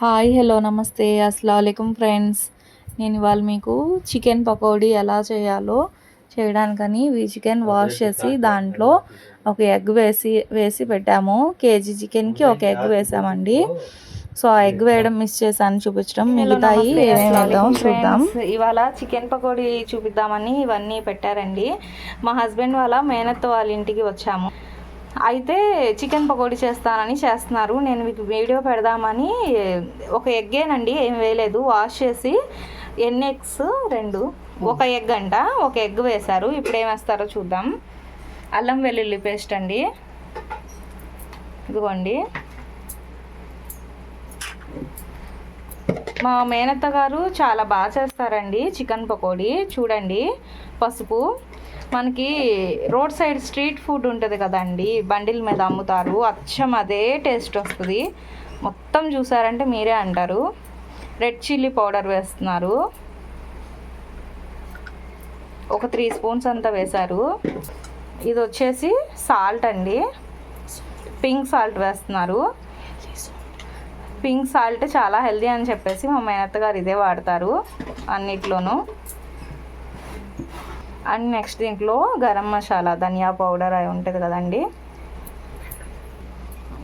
Hi hello నమస్తే. అస్సలం friends. నేను ఇవాళ మీకు చికెన్ పకోడీ ఎలా చేయాలో చేయడానికని ఈ చికెన్ వాష్ చేసి దాంట్లో ఒక ఎగ్ వేసి వేసి పెట్టాము. కేజీ చికెన్కి ఒక ఎగ్ వేసామండి. సో ఆ ఎగ్ వేయడం మిస్ చేశాను చూపించడం మిగతాయి ఏమేమి చూద్దాం. ఇవాళ చికెన్ పకోడీ చూపిద్దామని ఇవన్నీ పెట్టారండి. మా హస్బెండ్ వాళ్ళ మేనత్త వాళ్ళ ఇంటికి వచ్చాము. అయితే చికెన్ పకోడీ చేస్తానని చేస్తున్నారు. నేను మీకు వీడియో పెడదామని ఒక ఎగ్గేనండి ఏం వేయలేదు. వాష్ చేసి ఎన్ని ఎగ్స్ రెండు ఒక ఎగ్ అంట ఒక ఎగ్ వేశారు. ఇప్పుడు ఏం వేస్తారో చూద్దాం. అల్లం వెల్లుల్లి పేస్ట్ అండి. ఇదిగోండి. మా మేనత్త గారు చాలా బాగా చేస్తారండి చికెన్ పకోడీ. చూడండి పసుపు. మనకి రోడ్ సైడ్ స్ట్రీట్ ఫుడ్ ఉంటుంది కదండి బండిల మీద అమ్ముతారు. అచ్చం అదే టేస్ట్ వస్తుంది. మొత్తం చూసారంటే మీరే అంటారు. రెడ్ చిల్లీ పౌడర్ వేస్తున్నారు. ఒక త్రీ స్పూన్స్ అంతా వేశారు. ఇది వచ్చేసి సాల్ట్ అండి. పింక్ సాల్ట్ వేస్తున్నారు. పింక్ సాల్ట్ చాలా హెల్దీ అని చెప్పేసి మా మేనత్త గారు ఇదే వాడతారు అన్నిట్లోనూ. అండ్ నెక్స్ట్ దీంట్లో గరం మసాలా ధనియా పౌడర్ అవి ఉంటుంది కదండి.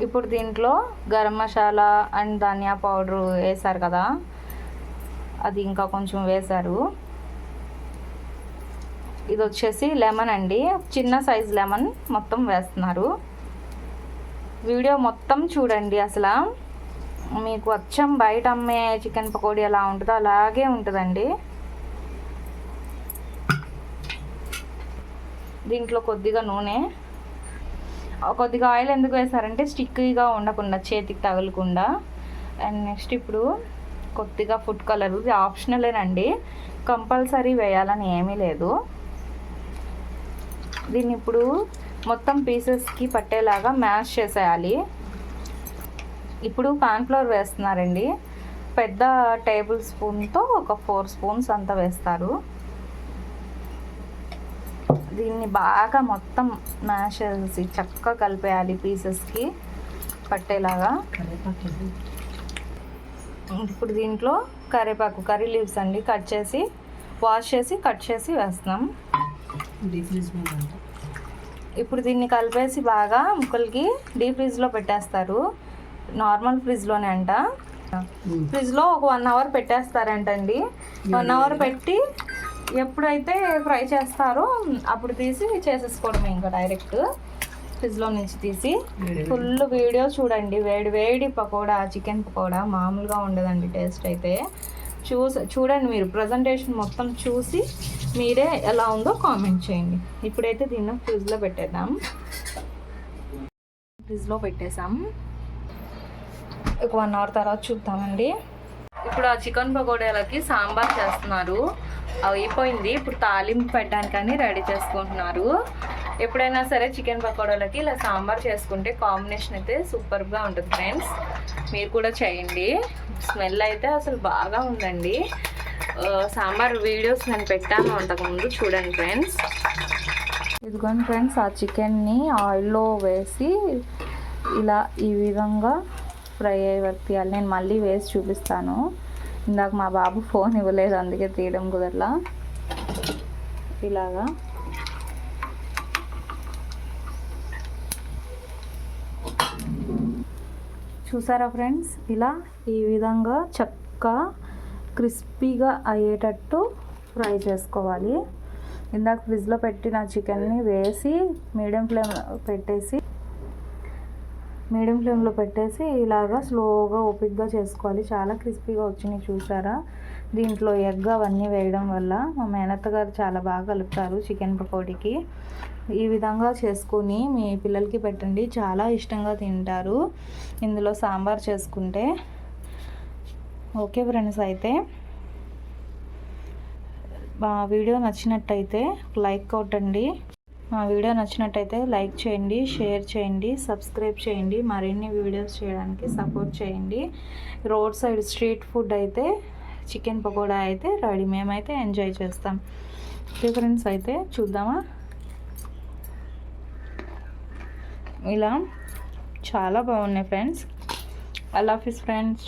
ఇప్పుడు దీంట్లో garam masala and dhaniya powder వేశారు కదా. అది ఇంకా కొంచెం వేశారు ఇది వచ్చేసి లెమన్ అండి. చిన్న సైజ్ లెమన్ మొత్తం వేస్తున్నారు. వీడియో మొత్తం చూడండి అసలు. మీకు అచ్చం బయట అమ్మే చికెన్ పకోడీ ఎలా ఉంటుందో అలాగే ఉంటుందండి. దీంట్లో కొద్దిగా నూనె. కొద్దిగా ఆయిల్ ఎందుకు వేసారంటే స్టిక్కీగా ఉండకుండా చేతికి తగలకుండా. అండ్ నెక్స్ట్ ఇప్పుడు కొద్దిగా ఫుడ్ కలర్ ఇది ఆప్షనలేనండి కంపల్సరీ వేయాలని ఏమీ లేదు. దీన్ని ఇప్పుడు మొత్తం పీసెస్కి పట్టేలాగా మ్యాష్ చేసేయాలి. ఇప్పుడు పాన్ ఫ్లోర్ వేస్తున్నారండి. పెద్ద టేబుల్ స్పూన్తో ఒక ఫోర్ స్పూన్స్ అంతా వేస్తారు. దీన్ని బాగా మొత్తం మ్యాష్ చేసి చక్కగా కలిపేయాలి పీసెస్కి పట్టేలాగా. ఇప్పుడు దీంట్లో కరివేపాకు కర్రీ లీవ్స్ అండి. కట్ చేసి వాష్ చేసి కట్ చేసి వేస్తున్నాం. ఇప్పుడు దీన్ని కలిపేసి బాగా ముక్కలకి డీప్ ఫ్రిడ్జ్లో పెట్టేస్తారు. నార్మల్ ఫ్రిడ్జ్లోనే అంట. ఫ్రిడ్జ్లో ఒక వన్ అవర్ పెట్టేస్తారంటండి. వన్ అవర్ పెట్టి ఎప్పుడైతే ఫ్రై చేస్తారో అప్పుడు తీసి చేసేసుకోవడమే ఇంకా డైరెక్ట్ ఫ్రిడ్జ్లో నుంచి తీసి. ఫుల్ వీడియో చూడండి. వేడి వేడి పకోడా చికెన్ పకోడా మామూలుగా ఉండదండి టేస్ట్ అయితే. చూసి చూడండి మీరు ప్రజెంటేషన్ మొత్తం చూసి మీరే ఎలా ఉందో కామెంట్ చేయండి. ఇప్పుడైతే దీన్ని ఫ్రిడ్జ్లో పెట్టేద్దాం. ఫ్రిడ్జ్లో పెట్టేసాం ఒక వన్ అవర్ తర్వాత చూద్దామండి. ఇప్పుడు ఆ చికెన్ పకోడాలకి సాంబార్ చేస్తున్నారు. అయిపోయింది. ఇప్పుడు తాలింపు పెట్టడానికని రెడీ చేసుకుంటున్నారు. ఎప్పుడైనా సరే చికెన్ పకోడాలకి ఇలా సాంబార్ చేసుకుంటే కాంబినేషన్ అయితే సూపర్గా ఉంటుంది ఫ్రెండ్స్. మీరు కూడా చేయండి. స్మెల్ అయితే అసలు బాగా ఉందండి. సాంబార్ వీడియోస్ నేను పెట్టాను అంతకుముందు. చూడండి ఫ్రెండ్స్. ఇదిగోండి ఫ్రెండ్స్ ఆ చికెన్ని ఆయిల్లో వేసి ఇలా ఈ విధంగా ఫ్రై అయ్యే వరకు నేను మళ్ళీ వేసి చూపిస్తాను. ఇందాక మా బాబు ఫోన్ ఇవ్వలేదు అందుకే తీయడం కుదరలా. ఇలాగా. చూసారా ఫ్రెండ్స్? ఇలా ఈ విధంగా చక్కగా క్రిస్పీగా అయ్యేటట్టు ఫ్రై చేసుకోవాలి. ఇందాక ఫ్రిడ్జ్లో పెట్టిన చికెన్ని వేసి మీడియం ఫ్లేమ్ పెట్టేసి మీడియం ఫ్లేమ్లో పెట్టేసి ఇలాగా స్లోగా ఓపిక్గా చేసుకోవాలి. చాలా క్రిస్పీగా వచ్చినాయి చూసారా? దీంట్లో ఎగ్ అవన్నీ వేయడం వల్ల మా మేనత్త గారు చాలా బాగా కలుపుతారు చికెన్ పకోడీకి. ఈ విధంగా చేసుకొని మీ పిల్లలకి పెట్టండి. చాలా ఇష్టంగా తింటారు. ఇందులో సాంబార్ చేసుకుంటే ఓకే ఫ్రెండ్స్ అయితే. వీడియో నచ్చినట్టయితే లైక్ కొట్టండి. మా వీడియో నచ్చినట్టయితే లైక్ చేయండి షేర్ చేయండి సబ్స్క్రైబ్ చేయండి మరిన్ని వీడియోస్ చేయడానికి సపోర్ట్ చేయండి. రోడ్ సైడ్ స్ట్రీట్ ఫుడ్ అయితే చికెన్ పకోడా అయితే రెడీ. మేమైతే ఎంజాయ్ చేస్తాం. డిఫరెన్స్ అయితే చూద్దామా? ఇలా చాలా బాగున్నాయి ఫ్రెండ్స్. అల్లాఫీస్ ఫ్రెండ్స్.